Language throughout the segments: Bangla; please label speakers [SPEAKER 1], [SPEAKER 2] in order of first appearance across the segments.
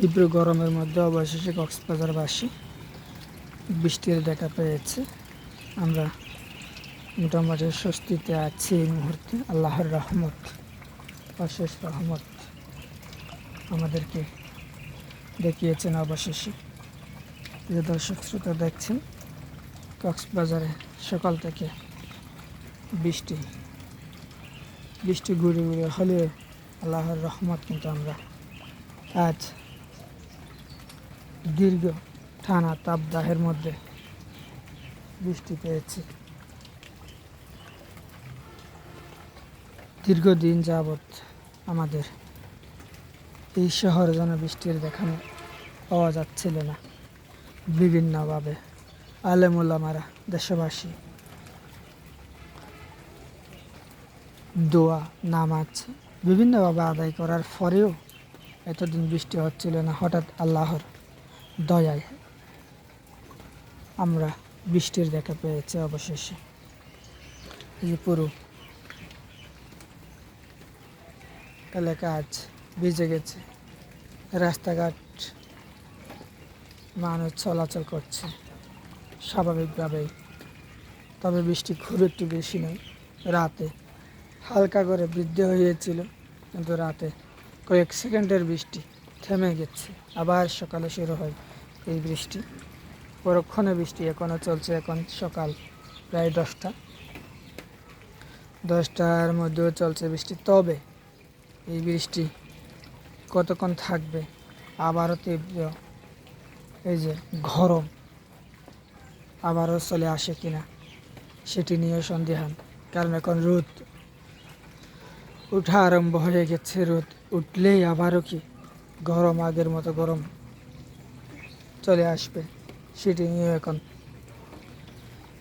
[SPEAKER 1] তীব্র গরমের মধ্যে অবশেষে কক্সবাজারবাসী বৃষ্টির দেখা পেয়েছে। আমরা মোটামুটি স্বস্তিতে আছি এই মুহূর্তে। আল্লাহর রহমত, অশেষ রহমত আমাদেরকে দেখিয়েছেন অবশেষে। যে দর্শক, শ্রোতা দেখছেন, কক্সবাজারে সকাল থেকে বৃষ্টি বৃষ্টি ঘুরে ঘুরে হলেও আল্লাহর রহমত কিন্তু আমরা আজ দীর্ঘ টানা তাপদাহের মধ্যে বৃষ্টি পেয়েছি। দীর্ঘদিন যাবৎ আমাদের এই শহরে যেন বৃষ্টির দেখানো পাওয়া যাচ্ছিল না। বিভিন্নভাবে আলেমুলামারা, দেশবাসী দোয়া, নামাজ বিভিন্নভাবে আদায় করার পরেও এতদিন বৃষ্টি হচ্ছিল না। হঠাৎ আল্লাহর দয়ায় আমরা বৃষ্টির দেখা পেয়েছি অবশেষে। এই পুরো। এলাকা আজ ভিজে গেছে। রাস্তাঘাট মানুষ চলাচল করছে স্বাভাবিকভাবেই। তবে বৃষ্টি খুব একটু বেশি নয়। রাতে হালকা করে বৃদ্ধি হয়েছিল, কিন্তু রাতে কয়েক সেকেন্ডের বৃষ্টি থেমে গেছে। আবার সকালে শুরু হয়। এই বৃষ্টি। পরক্ষণে বৃষ্টি এখনও চলছে এখন সকাল প্রায় দশটা। দশটার মধ্যেও চলছে বৃষ্টি। তবে এই বৃষ্টি কতক্ষণ থাকবে আবারও তীব্র। এই যে গরম আবারও চলে আসে কিনা সেটি নিয়ে সন্দেহান। কারণ এখন রোদ উঠা আরম্ভ হয়ে গেছে। রোদ উঠলেই আবারও কি গরম আগের মতো গরম চলে আসবে। সেটি নিয়ে এখন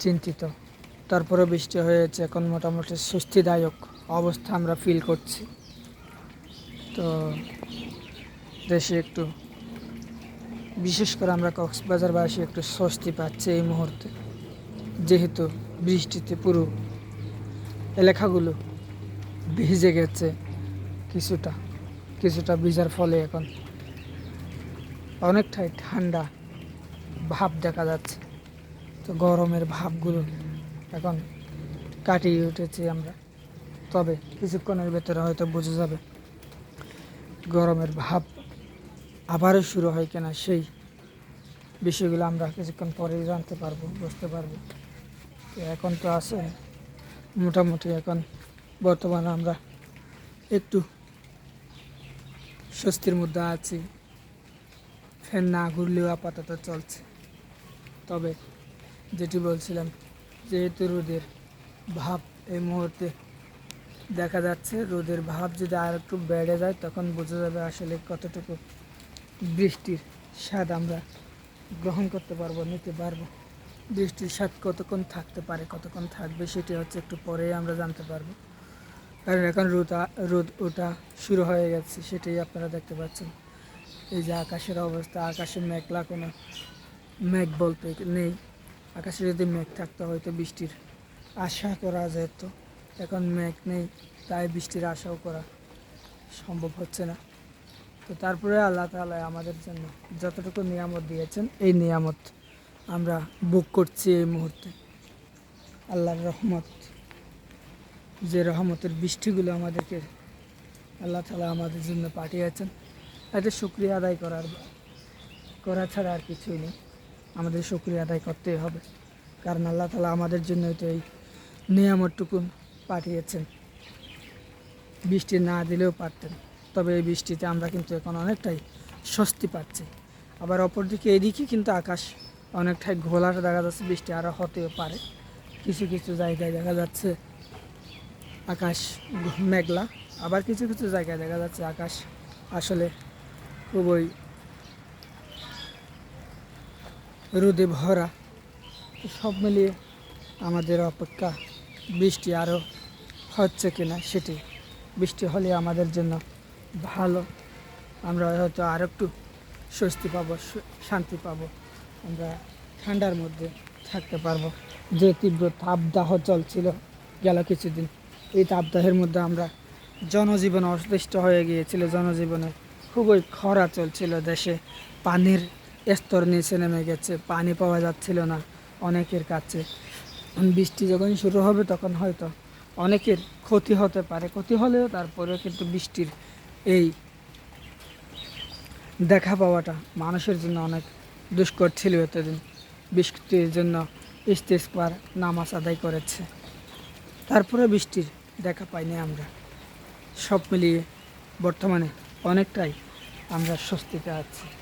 [SPEAKER 1] চিন্তিত। তারপরে বৃষ্টি হয়েছে, এখন মোটামুটি স্বস্তিদায়ক অবস্থা আমরা ফিল করছি। তো দেশে একটু, বিশেষ করে আমরা কক্সবাজারবাসী একটু স্বস্তি পাচ্ছি এই মুহূর্তে। যেহেতু বৃষ্টিতে পুরো এলাকাগুলো ভিজে গেছে কিছুটা কিছুটা ভিজার ফলে এখন। অনেকটাই ঠান্ডা ভাব দেখা যাচ্ছে। তো গরমের ভাবগুলো এখন কাটিয়ে উঠেছি আমরা। তবে কিছুক্ষণের ভেতরে হয়তো বোঝা যাবে, গরমের ভাব আবারও শুরু হয় কিনা সেই বিষয়গুলো আমরা কিছুক্ষণ পরেই জানতে পারব, বুঝতে পারব। তো এখন তো আছে, মোটামুটি এখন বর্তমানে আমরা একটু স্বস্তির মধ্যে আছি। ফ্যান না ঘুরলেও আপাতত চলছে। তবে যেটি বলছিলাম, যেহেতু রোদের ভাব এই মুহূর্তে দেখা যাচ্ছে, রোদের ভাব যদি আর একটু বেড়ে যায়, তখন বোঝা যাবে আসলে কতটুকু বৃষ্টির স্বাদ আমরা গ্রহণ করতে পারব, নিতে পারব। বৃষ্টির স্বাদ কতক্ষণ থাকতে পারে, কতক্ষণ থাকবে, সেটি হচ্ছে একটু পরেই আমরা জানতে পারব। কারণ এখন রোদ রোদ ওটা শুরু হয়ে গেছে, সেটাই আপনারা দেখতে পাচ্ছেন। এই যে আকাশের অবস্থা, আকাশে মেঘলা কোনো মেঘ বলতে নেই। আকাশে যদি মেঘ থাকতো, হয়তো বৃষ্টির আশা করা যেত। এখন মেঘ নেই, তাই বৃষ্টির আশাও করা সম্ভব হচ্ছে না। তো তারপরে আল্লাহ তালা আমাদের জন্য যতটুকু নিয়ামত দিয়েছেন, এই নিয়ামত আমরা বুক করছি এই মুহূর্তে। আল্লাহর রহমত, যে রহমতের বৃষ্টিগুলো আমাদেরকে আল্লাহ তালা আমাদের জন্য পাঠিয়েছেন এতে শুক্রিয়া আদায় করার, করা ছাড়া আর কিছুই নেই। আমাদের শুক্রিয়া আদায় করতেই হবে। কারণ আল্লাহ তালা আমাদের জন্য তো এই নিয়ামতটুকু পাঠিয়েছেন। বৃষ্টি না দিলেও পারতেন। তবে এই বৃষ্টিতে আমরা কিন্তু এখন অনেকটাই স্বস্তি পাচ্ছি। আবার অপরদিকে এদিকে কিন্তু আকাশ অনেকটাই ঘোলা দেখা যাচ্ছে, বৃষ্টি আরও হতেও পারে। কিছু কিছু জায়গায় দেখা যাচ্ছে আকাশ মেঘলা, আবার কিছু কিছু জায়গায় দেখা যাচ্ছে আকাশ আসলে খুবই রোদে ভরা, সব মিলিয়ে আমাদের অপেক্ষা বৃষ্টি আরও হচ্ছে কিনা সেটি বৃষ্টি হলে আমাদের জন্য ভালো। আমরা হয়তো আর একটু স্বস্তি পাবো শান্তি পাবো। আমরা ঠান্ডার মধ্যে থাকতে পারব। যে তীব্র তাপদাহ চলছিল গেল কিছুদিন, এই তাপদাহের মধ্যে আমরা জনজীবন অসুস্থ হয়ে গিয়েছিল জনজীবনে খুবই খরা চলছিল দেশে। পানির স্তর নিচে নেমে গেছে, পানি পাওয়া যাচ্ছিল না অনেকের কাছে। বৃষ্টি যখন শুরু হবে তখন হয়তো অনেকের ক্ষতি হতে পারে। ক্ষতি হলেও তারপরেও কিন্তু বৃষ্টির এই দেখা পাওয়াটা মানুষের জন্য অনেক দুষ্কর ছিল এতদিন। বৃষ্টির জন্য ইস্তেসপার নামাজ আদায় করেছে। তারপরে বৃষ্টির দেখা পাইনি আমরা। সব মিলিয়ে বর্তমানে অনেকটাই আমরা স্বস্তিতে আছি।